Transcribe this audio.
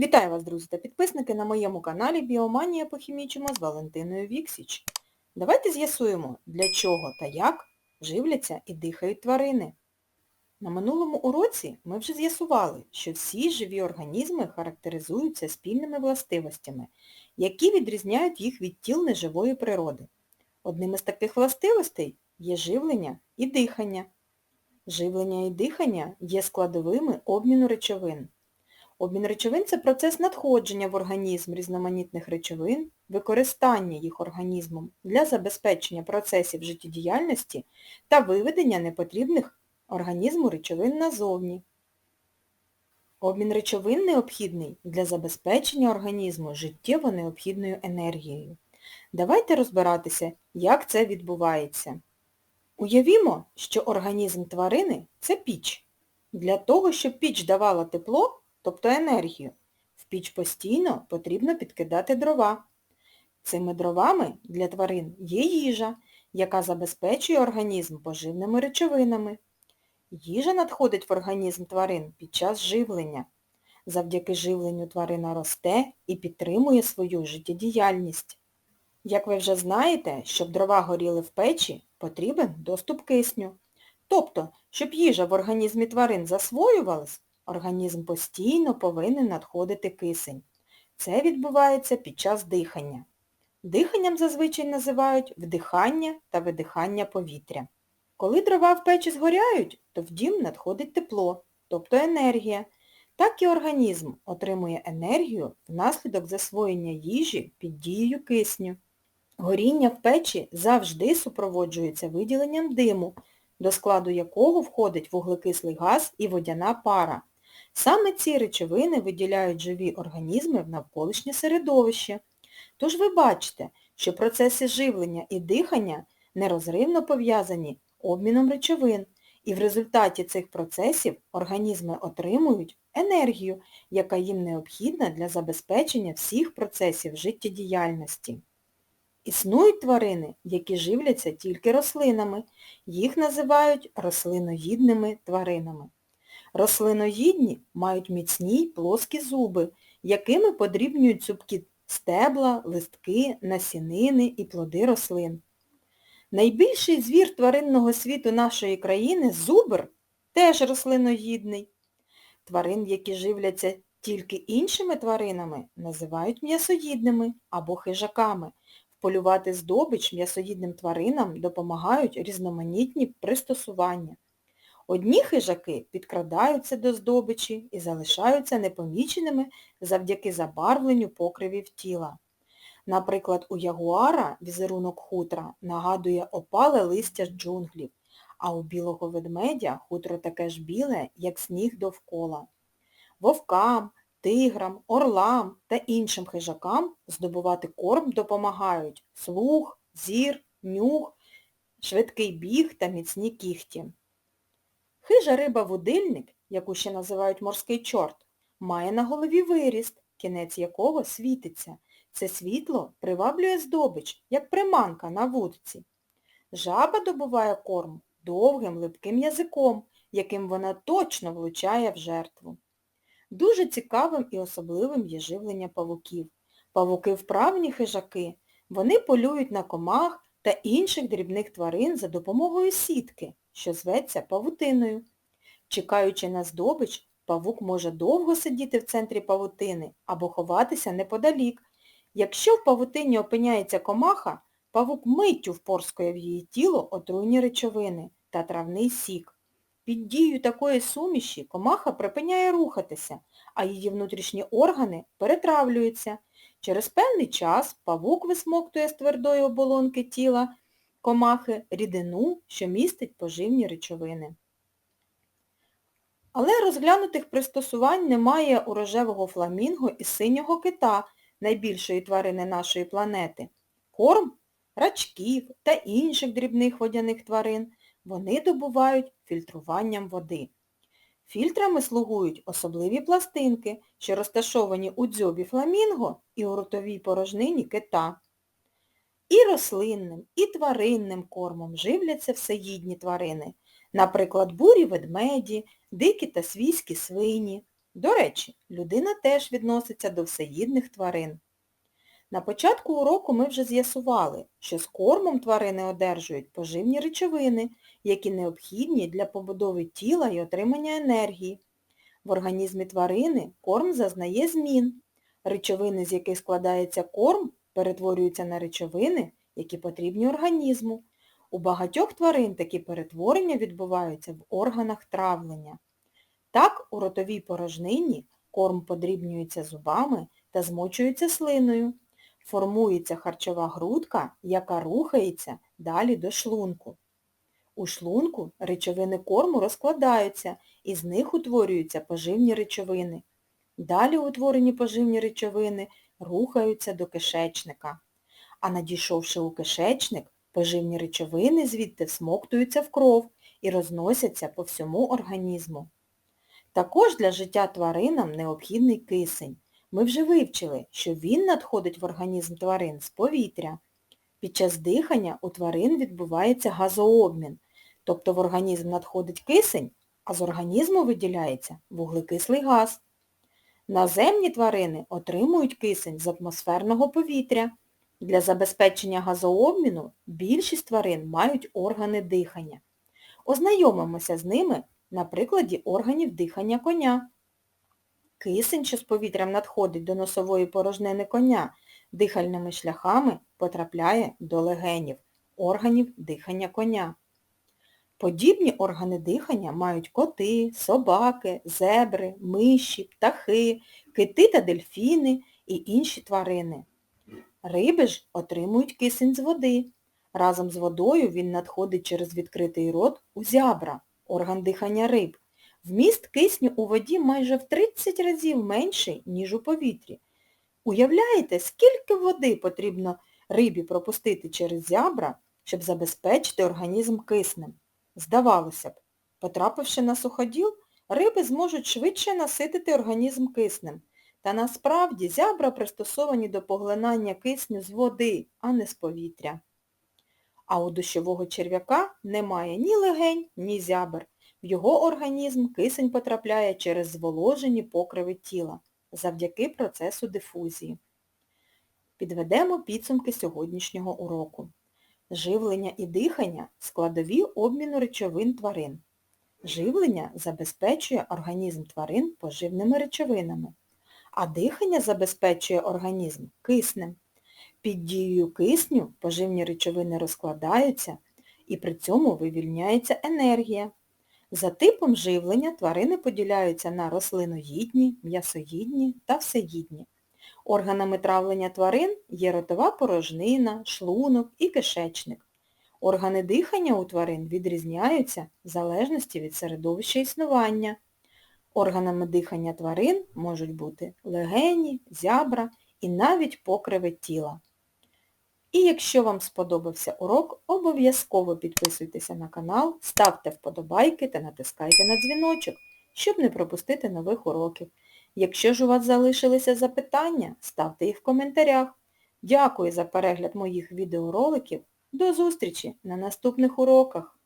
Вітаю вас, друзі та підписники на моєму каналі Біоманія похімічимо з Валентиною Віксіч. Давайте з'ясуємо, для чого та як живляться і дихають тварини. На минулому уроці ми вже з'ясували, що всі живі організми характеризуються спільними властивостями, які відрізняють їх від тіл неживої природи. Одним із таких властивостей є живлення і дихання. Живлення і дихання є складовими обміну речовин. Обмін речовин – це процес надходження в організм різноманітних речовин, використання їх організмом для забезпечення процесів життєдіяльності та виведення непотрібних організму речовин назовні. Обмін речовин необхідний для забезпечення організму життєво необхідною енергією. Давайте розбиратися, як це відбувається. Уявімо, що організм тварини – це піч. Для того, щоб піч давала тепло, тобто енергію, в піч постійно потрібно підкидати дрова. Цими дровами для тварин є їжа, яка забезпечує організм поживними речовинами. Їжа надходить в організм тварин під час живлення. Завдяки живленню тварина росте і підтримує свою життєдіяльність. Як ви вже знаєте, щоб дрова горіли в печі, потрібен доступ кисню. Тобто, щоб їжа в організмі тварин засвоювалась, організм постійно повинен надходити кисень. Це відбувається під час дихання. Диханням зазвичай називають вдихання та видихання повітря. Коли дрова в печі згоряють, то в дім надходить тепло, тобто енергія. Так і організм отримує енергію внаслідок засвоєння їжі під дією кисню. Горіння в печі завжди супроводжується виділенням диму, до складу якого входить вуглекислий газ і водяна пара. Саме ці речовини виділяють живі організми в навколишнє середовище. Тож ви бачите, що процеси живлення і дихання нерозривно пов'язані обміном речовин, і в результаті цих процесів організми отримують енергію, яка їм необхідна для забезпечення всіх процесів життєдіяльності. Існують тварини, які живляться тільки рослинами. Їх називають рослиноїдними тваринами. Рослиноїдні мають міцні й плоскі зуби, якими подрібнюють цупкі стебла, листки, насінини і плоди рослин. Найбільший звір тваринного світу нашої країни зубр, теж рослиноїдний. Тварин, які живляться тільки іншими тваринами, називають м'ясоїдними або хижаками. Полювати здобич м'ясоїдним тваринам допомагають різноманітні пристосування. Одні хижаки підкрадаються до здобичі і залишаються непоміченими завдяки забарвленню покривів тіла. Наприклад, у ягуара візерунок хутра нагадує опале листя джунглів, а у білого ведмедя хутро таке ж біле, як сніг довкола. Вовкам, тиграм, орлам та іншим хижакам здобувати корм допомагають слух, зір, нюх, швидкий біг та міцні кіхті. Хижа риба-водильник, яку ще називають морський чорт, має на голові виріст, кінець якого світиться. Це світло приваблює здобич, як приманка на вудці. Жаба добуває корм довгим липким язиком, яким вона точно влучає в жертву. Дуже цікавим і особливим є живлення павуків. Павуки вправні хижаки. Вони полюють на комах та інших дрібних тварин за допомогою сітки, що зветься павутиною. Чекаючи на здобич, павук може довго сидіти в центрі павутини або ховатися неподалік. Якщо в павутині опиняється комаха, павук миттю впорскує в її тіло отруйні речовини та травний сік. Під дією такої суміші комаха припиняє рухатися, а її внутрішні органи перетравлюються. Через певний час павук висмоктує з твердої оболонки тіла комахи рідину, що містить поживні речовини. Але розглянутих пристосувань немає у рожевого фламінго і синього кита, найбільшої тварини нашої планети. Корм рачків та інших дрібних водяних тварин вони добувають фільтруванням води. Фільтрами слугують особливі пластинки, що розташовані у дзьобі фламінго і у ротовій порожнині кита. І рослинним, і тваринним кормом живляться всеїдні тварини, наприклад, бурі ведмеді, дикі та свійські свині, До речі, людина теж відноситься до всеїдних тварин. На початку уроку ми вже з'ясували, що з кормом тварини одержують поживні речовини, які необхідні для побудови тіла і отримання енергії. В організмі тварини корм зазнає змін. Речовини, з яких складається корм, перетворюються на речовини, які потрібні організму. У багатьох тварин такі перетворення відбуваються в органах травлення. Так, у ротовій порожнині корм подрібнюється зубами та змочується слиною. Формується харчова грудка, яка рухається далі до шлунку. У шлунку речовини корму розкладаються, і з них утворюються поживні речовини. Далі утворені поживні речовини рухаються до кишечника. А надійшовши у кишечник, поживні речовини звідти всмоктуються в кров і розносяться по всьому організму. Також для життя тваринам необхідний кисень. Ми вже вивчили, що він надходить в організм тварин з повітря. Під час дихання у тварин відбувається газообмін, тобто в організм надходить кисень, а з організму виділяється вуглекислий газ. Наземні тварини отримують кисень з атмосферного повітря. Для забезпечення газообміну більшість тварин мають органи дихання. Ознайомимося з ними на прикладі органів дихання коня. Кисень, що з повітрям надходить до носової порожнини коня, дихальними шляхами потрапляє до легенів, органів дихання коня. Подібні органи дихання мають коти, собаки, зебри, миші, птахи, кити та дельфіни і інші тварини. Риби ж отримують кисень з води. Разом з водою він надходить через відкритий рот у зябра, орган дихання риб. Вміст кисню у воді майже в 30 разів менший, ніж у повітрі. Уявляєте, скільки води потрібно рибі пропустити через зябра, щоб забезпечити організм киснем? Здавалося б, потрапивши на суходіл, риби зможуть швидше наситити організм киснем. Та насправді зябра пристосовані до поглинання кисню з води, а не з повітря. А у дощового черв'яка немає ні легень, ні зябр. В його організм кисень потрапляє через зволожені покриви тіла завдяки процесу дифузії. Підведемо підсумки сьогоднішнього уроку. Живлення і дихання – складові обміну речовин тварин. Живлення забезпечує організм тварин поживними речовинами, а дихання забезпечує організм киснем. Під дією кисню поживні речовини розкладаються і при цьому вивільняється енергія. За типом живлення тварини поділяються на рослиноїдні, м'ясоїдні та всеїдні. Органами травлення тварин є ротова порожнина, шлунок і кишечник. Органи дихання у тварин відрізняються в залежності від середовища існування. Органами дихання тварин можуть бути легені, зябра і навіть покриви тіла. І якщо вам сподобався урок, обов'язково підписуйтеся на канал, ставте вподобайки та натискайте на дзвіночок, щоб не пропустити нових уроків. Якщо ж у вас залишилися запитання, ставте їх в коментарях. Дякую за перегляд моїх відеороликів. До зустрічі на наступних уроках!